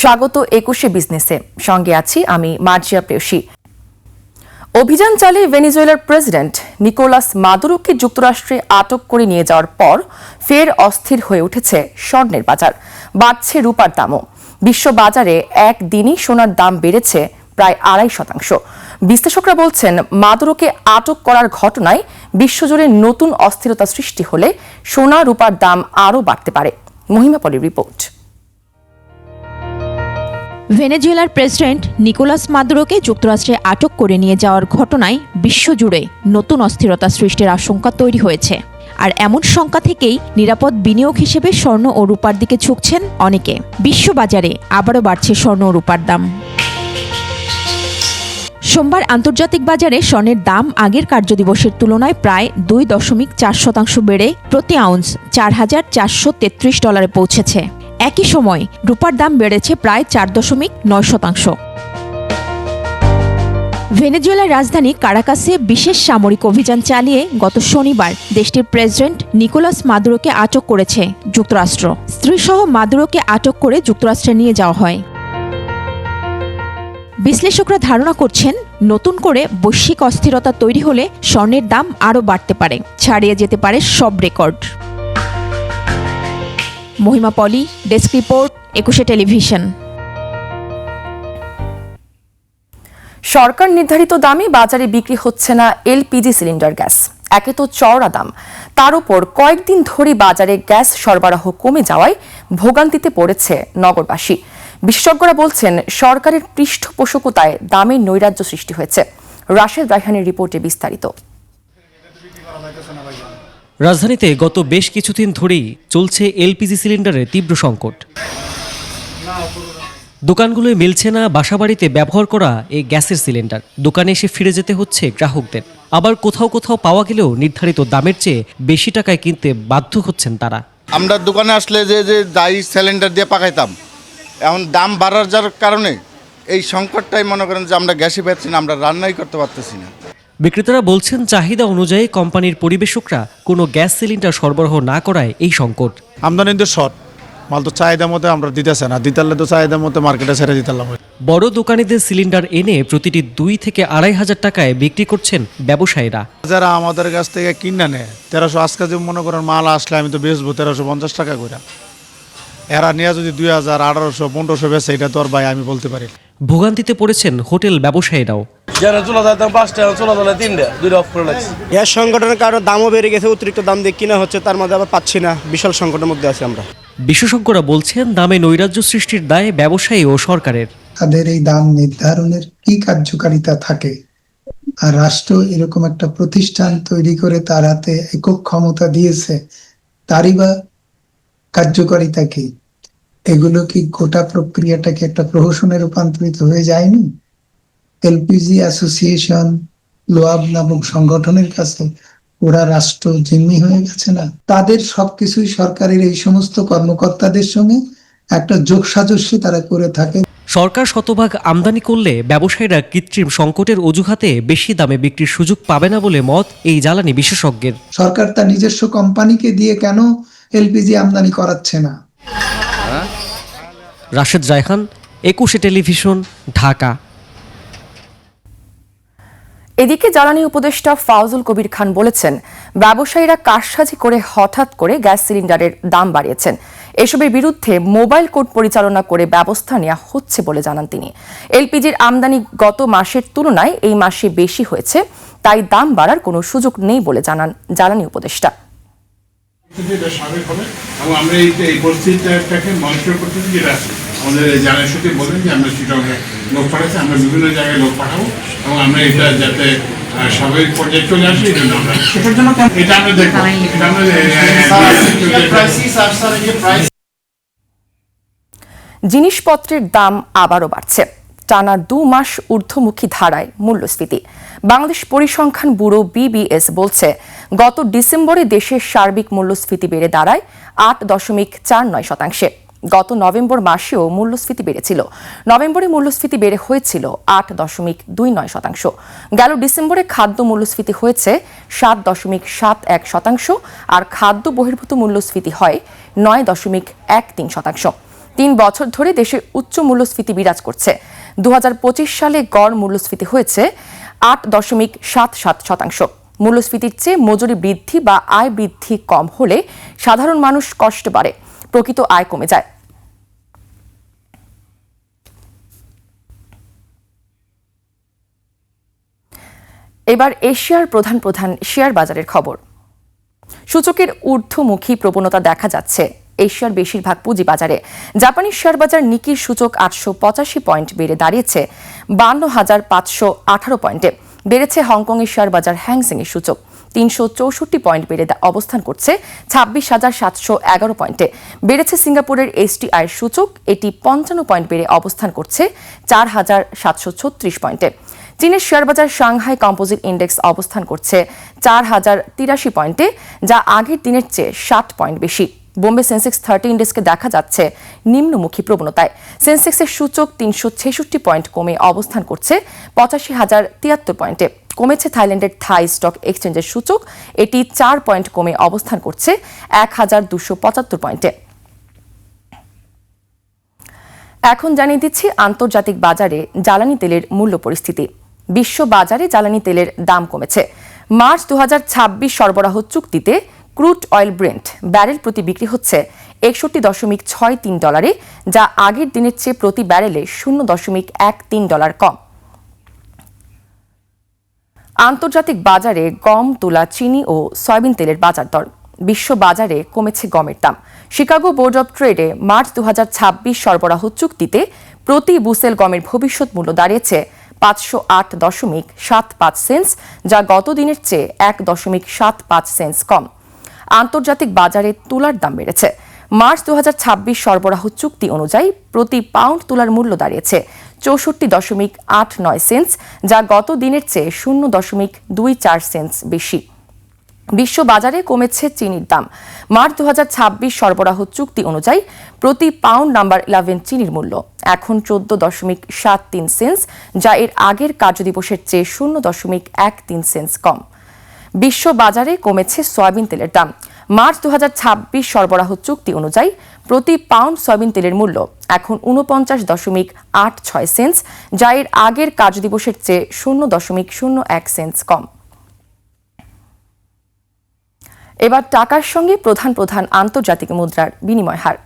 স্বাগত একুশে বিজনেসে। সঙ্গে আছি আমি মার্জিয়া প্রেয়সী অভিযান চালিয়ে ভেনিজুয়েলার প্রেসিডেন্ট নিকোলাস মাদুরোকে যুক্তরাষ্ট্রে আটক করে নিয়ে যাওয়ার পর ফের অস্থির হয়ে উঠেছে স্বর্ণের বাজার। বাড়ছে রূপার দামও। বিশ্ব বাজারে একদিনই সোনার দাম বেড়েছে প্রায় আড়াই শতাংশ। বিশ্লেষকরা বলছেন, মাদুরোকে আটক করার ঘটনায় বিশ্বজুড়ে নতুন অস্থিরতা সৃষ্টি হলে সোনা রূপার দাম আরও বাড়তে পারে। মহিমাপলির রিপোর্ট। ভেনেজুয়েলার প্রেসিডেন্ট নিকোলাস মাদুরোকে যুক্তরাষ্ট্রে আটক করে নিয়ে যাওয়ার ঘটনায় বিশ্বজুড়ে নতুন অস্থিরতা সৃষ্টির আশঙ্কা তৈরি হয়েছে। আর এমন শঙ্কা থেকেই নিরাপদ বিনিয়োগ হিসেবে স্বর্ণ ও রূপার দিকে ঝুঁকছেন অনেকে। বিশ্ববাজারে আবারও বাড়ছে স্বর্ণ ও রূপার দাম। সোমবার আন্তর্জাতিক বাজারে স্বর্ণের দাম আগের কার্যদিবসের তুলনায় প্রায় দুই দশমিক চার শতাংশ বেড়ে প্রতি আউন্স চার হাজার চারশো তেত্রিশ ডলারে পৌঁছেছে। একই সময় রূপার দাম বেড়েছে প্রায় চার দশমিক নয় শতাংশ। ভেনেজুয়েলার রাজধানী কারাকাসে বিশেষ সামরিক অভিযান চালিয়ে গত শনিবার দেশটির প্রেসিডেন্ট নিকোলাস মাদুরোকে আটক করেছে যুক্তরাষ্ট্র। স্ত্রীসহ মাদুরোকে আটক করে যুক্তরাষ্ট্রে নিয়ে যাওয়া হয়। বিশ্লেষকরা ধারণা করছেন, নতুন করে বৈশ্বিক অস্থিরতা তৈরি হলে স্বর্ণের দাম আরও বাড়তে পারে, ছাড়িয়ে যেতে পারে সব record. Mahima Poli, desk report, Ekushey television. সরকার নির্ধারিত দামে বাজারে বিক্রি হচ্ছে না এলপিজি সিলিন্ডার গ্যাস। একে তো চওড়া দাম। তার উপর কয়েকদিন ধরে বাজারে গ্যাস সরবরাহ কমে যাওয়ায় ভোগান্তিতে পড়েছে নগরবাসী। বিশেষজ্ঞরা বলছেন, সরকারের পৃষ্ঠপোষকতায় দামের নৈরাজ্য সৃষ্টি হয়েছে। রাশেদ রায়হানের রিপোর্টে বিস্তারিত। রাজধানীতে গত বেশ কিছুদিন ধরেই চলছে এলপিজি সিলিন্ডারের তীব্র সংকট। দোকানগুলোয় মিলছে না বাসাবাড়িতে ব্যবহার করা এই গ্যাসের সিলিন্ডার। দোকানে এসে ফিরে যেতে হচ্ছে গ্রাহকদের। আবার কোথাও কোথাও পাওয়া গেলেও নির্ধারিত দামের চেয়ে বেশি টাকায় কিনতে বাধ্য হচ্ছেন তারা। আমরা দোকানে আসলে যে যে দায়ী সিলিন্ডার দিয়ে পাকাইতাম, এখন দাম বাড়ার যার কারণে এই সংকটটাই মনে করেন যে আমরা গ্যাসে পাচ্ছি না, আমরা রান্নাই করতে পারতেছি না। বিক্রেতারা বলছেন চাহিদা অনুযায়ী কোম্পানির পরিবেশকরা কোনো গ্যাস সিলিন্ডার সরবরাহ না করায় এই সংকট। আমদানি তো শর্ট। মাল তো চাহিদা মতো আমরা দিতেছে না। দিতালে তো চাহিদা মতো মার্কেটে ছেড়ে দিতাম বড় দোকানিদের সিলিন্ডার এনে প্রতিটি দুই থেকে আড়াই হাজার টাকায় বিক্রি করছেন ব্যবসায়ীরা। যারা আমাদের কাছ থেকে কিনে নেয় তেরোশো আজকে যে মনে করেন মাল আসলে আমি তো বেচবো তেরোশো পঞ্চাশ টাকা করে। এরা নিয়ে যদি দুই হাজার আঠারোশো পনেরোশো বেচে এটা তো আর ভাই আমি বলতে পারি ভোগান্তিতে পড়েছেন হোটেল ব্যবসায়ীরাও। যারা চুলা দাম পাঁচটা চুলা দাম তিনটা দুইটা অফ করে লাগছে গ্যাস সংকটের কারণে দামও বেড়ে গেছে অতিরিক্ত দাম দিয়ে কিনা হচ্ছে তার মধ্যে আবার পাচ্ছি না বিশাল সংকটের মধ্যে আছি আমরা। বিশেষজ্ঞরা বলছেন দামে নৈরাজ্য সৃষ্টির দায় ব্যবসায়ী ও সরকারের। তাদের এই দাম নির্ধারণের কি কার্যকারিতা থাকে? আর রাষ্ট্র এরকম একটা প্রতিষ্ঠান তৈরি করে তার হাতে একক ক্ষমতা দিয়েছে তারই বা কার্যকারিতা কি এগুলো কি গোটা প্রক্রিয়াটাকে একটা প্রহসনে রূপান্তরিত হয়ে যায়নি? এলপিজি অ্যাসোসিয়েশন লোয়াব নামক সংগঠনের কাছে ওরা রাষ্ট্র জিম্মি হয়ে গেছে না? তাদের সবকিছুই সরকারের এই সমস্ত কর্মকর্তাদের সঙ্গে একটা যোগসাজস্যে তারা করে থাকে। সরকার শতভাগ আমদানি করলে ব্যবসায়ীরা কৃত্রিম সংকটের অজুহাতে বেশি দামে বিক্রির সুযোগ পাবে না বলে মত এই জ্বালানি বিশেষজ্ঞের। সরকার তার নিজস্ব কোম্পানিকে দিয়ে কেন এলপিজি আমদানি করাচ্ছে না। রাশেদ রায়হান একুশে টেলিভিশন ঢাকা। এদিকে জ্বালানি উপদেষ্টা ফাউজুল কবির খান বলেছেন ব্যবসায়ীরা কারসাজি করে হঠাৎ করে গ্যাস সিলিন্ডারের দাম বাড়িয়েছেন। এসবের বিরুদ্ধে মোবাইল কোর্ট পরিচালনা করে ব্যবস্থা নেওয়া হচ্ছে বলে জানান তিনি। এলপিজির আমদানি গত মাসের তুলনায় এই মাসে বেশি হয়েছে তাই দাম বাড়ার কোনো সুযোগ নেই বলে জানান জ্বালানি উপদেষ্টা। এটা স্বাভাবিক হবে। এবং আমরা এই এই পরিস্থিতিটাকে মনিটর করতেছি যেটা আমাদের যারা সাথে বলেন যে আমরা চিটকে লোক পাঠাচ্ছি আমরা বিভিন্ন জায়গায় লোক পাঠাবো এবং আমরা এটা যাতে স্বাভাবিক পর্যায়ে চলে আসে এই জন্য আমরা সেটার জন্য এটা আমরা দেখব। এটা আমরা জিনিসপত্রের দাম আবারও বাড়ছে। টানা দু মাস ঊর্ধ্বমুখী ধারায় মূল্যস্ফীতি। বাংলাদেশ পরিসংখ্যান ব্যুরো বিবিএস বলছে, গত ডিসেম্বরে দেশের সার্বিক মূল্যস্ফীতি বেড়ে দাঁড়ায় আট দশমিক চার নয় শতাংশে। গত নভেম্বর মাসেও মূল্যস্ফীতি বেড়েছিল। নভেম্বরে মূল্যস্ফীতি বেড়ে হয়েছিল আট দশমিক দুই নয় শতাংশ। গেল ডিসেম্বরে খাদ্য মূল্যস্ফীতি হয়েছে সাত দশমিক সাত এক শতাংশ আর খাদ্য বহির্ভূত মূল্যস্ফীতি হয় নয় দশমিক এক তিন শতাংশ। তিন বছর ধরে দেশে উচ্চ মূল্যস্ফীতি বিরাজ করছে। দু হাজার পঁচিশ সালে গড় মূল্যস্ফীতি হয়েছে আট দশমিক সাত সাত শতাংশ। মূল্যস্ফীতির চেয়ে মজুরি বৃদ্ধি বা আয় বৃদ্ধি কম হলে সাধারণ মানুষ কষ্ট বাড়ে, প্রকৃত আয় কমে যায়। এবার এশিয়ার প্রধান প্রধান শেয়ার বাজারের খবর। সূচকের ঊর্ধ্বমুখী প্রবণতা দেখা যাচ্ছে। এশিয়ার বেশিরভাগ পুঁজিবাজারে। জাপানি শেয়ার বাজার নিকির সূচক আটশো পঁচাশি পয়েন্ট বেড়ে দাঁড়িয়েছে, বান্ন হাজার পাঁচশো আঠারো পয়েন্টে। বেড়েছে হংকংয়ের শেয়ার বাজার হ্যাংসেং এর সূচক, তিনশো চৌষট্টি পয়েন্ট বেড়ে অবস্থান করছে, ছাব্বিশ হাজার সাতশো এগারো পয়েন্টে। বেড়েছে সিঙ্গাপুরের এসটিআই সূচক, এটি পঞ্চান্ন পয়েন্ট বেড়ে অবস্থান করছে, চার হাজার সাতশো ছত্রিশ পয়েন্টে। চীনের শেয়ারবাজার সাংহাই কম্পোজিট ইন্ডেক্স অবস্থান করছে, চার হাজার তিরাশি পয়েন্টে, যা আগের দিনের চেয়ে ষাট পয়েন্ট বেশি। বোম্বে সেন্সেক্স থার্টি ইন্ডেক্সকে দেখা যাচ্ছে নিম্নমুখী প্রবণতায়। সেন্সেক্সের সূচক তিনশো ছেষট্টি পয়েন্ট কমে অবস্থান করছে, পঁচাশি হাজার তিয়াত্তর পয়েন্টে। কমেছে থাইল্যান্ডের থাই স্টক এক্সচেঞ্জের সূচক, এটি চার পয়েন্ট কমে অবস্থান করছে, এক হাজার দুশো পঁচাত্তর পয়েন্টে। এখন জানিয়ে দিচ্ছি আন্তর্জাতিক বাজারে জ্বালানি তেলের মূল্য পরিস্থিতি। বিশ্ব বাজারে জ্বালানি তেলের দাম কমেছে। মার্চ দু হাজার ছাব্বিশ সরবরাহ চুক্তিতে ক্রুড অয়েল ব্রেন্ট ব্যারেল প্রতি বিক্রি হচ্ছে একষট্টি দশমিক ছয় তিন ডলারে, যা আগের দিনের চেয়ে প্রতি ব্যারেলে শূন্য দশমিক এক তিন ডলার কম। আন্তর্জাতিক বাজারে গম, তুলা, চিনি ও সয়াবিন তেলের বাজার দর। বিশ্ব বাজারে কমেছে গমের দাম। শিকাগো বোর্ড অব ট্রেডে মার্চ দু হাজার ছাব্বিশ সরবরাহ চুক্তিতে প্রতি বুসেল গমের ভবিষ্যৎ মূল্য দাঁড়িয়েছে পাঁচশো আট দশমিক সাত পাঁচ সেন্স যা গত দিনের চেয়ে এক দশমিক সাত পাঁচ সেন্স কম। আন্তর্জাতিক বাজারে তুলার দাম বেড়েছে। মার্চ দু সরবরাহ চুক্তি অনুযায়ী প্রতি পাউন্ড তুলার মূল্য দাঁড়িয়েছে চৌষট্টি দশমিক আট নয় সেন্স যা গত দিনের চেয়ে শূন্য দশমিক দুই চার সেন্স বেশি। বিশ্ব বাজারে কমেছে চিনির দাম। মার্চ দু হাজার ছাব্বিশ সরবরাহ চুক্তি অনুযায়ী প্রতি পাউন্ড নাম্বার ইলেভেন চিনির মূল্য, এখন চোদ্দ দশমিক সাত তিন সেন্স যা এর আগের কার্যদিবসের চেয়ে শূন্য দশমিক এক তিন সেন্স কম। বিশ্ব বাজারে কমেছে সয়াবিন তেলের দাম। মার্চ দু সরবরাহ চুক্তি অনুযায়ী প্রতি পাউন্ড সয়াবিন তেলের মূল্য এখন উনপঞ্চাশ দশমিক আট ছয় সেন্স যা এর আগের কাজ দিবসের চেয়ে শূন্য দশমিক শূন্য এক সেন্স কম। এবার টাকার সঙ্গে প্রধান প্রধান আন্তর্জাতিক মুদ্রার বিনিময় হার।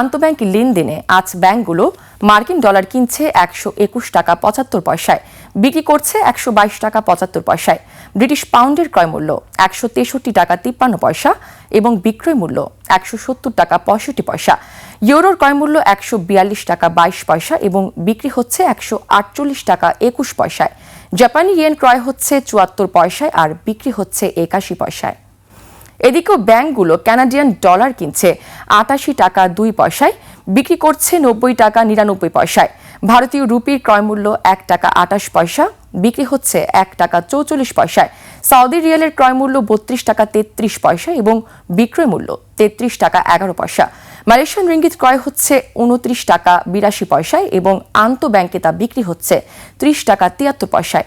আন্তঃব্যাংক লেনদেনে আজ ব্যাংকগুলো মার্কিন ডলার কিনছে একশো একুশ টাকা পঁচাত্তর পয়সায়, বিক্রি করছে একশো বাইশ টাকা পঁচাত্তর পয়সায়। ব্রিটিশ পাউন্ডের ক্রয় মূল্য একশো তেষট্টি টাকা তিপ্পান্ন পয়সা এবং বিক্রয় মূল্য একশো সত্তর টাকা পঁয়ষট্টি পয়সা। ইউরোর ক্রয় মূল্য একশো বিয়াল্লিশ টাকা বাইশ পয়সা এবং বিক্রি হচ্ছে একশো আটচল্লিশ টাকা একুশ পয়সায়। জাপানি ইয়েন ক্রয় হচ্ছে চুয়াত্তর পয়সায় আর বিক্রি হচ্ছে একাশি পয়সায়। এদিকেও ব্যাংকগুলো কানাডিয়ান ডলার কিনছে আটাশি টাকা দুই পয়সায় বিক্রি করছে নব্বই টাকা নিরানব্বই পয়সায়। ভারতীয় রুপির ক্রয়মূল্য এক টাকা আটাশ পয়সা, বিক্রি হচ্ছে এক টাকা চৌচল্লিশ পয়সায়। সৌদি রিয়ালের ক্রয়মূল্য বত্রিশ টাকা তেত্রিশ পয়সা এবং বিক্রয় মূল্য তেত্রিশ টাকা এগারো পয়সা। মালয়েশিয়ান রিঙ্গিত ক্রয় হচ্ছে উনত্রিশ টাকা বিরাশি পয়সায় এবং আন্ত ব্যাংকে তা বিক্রি হচ্ছে ত্রিশ টাকা তিয়াত্তর পয়সায়।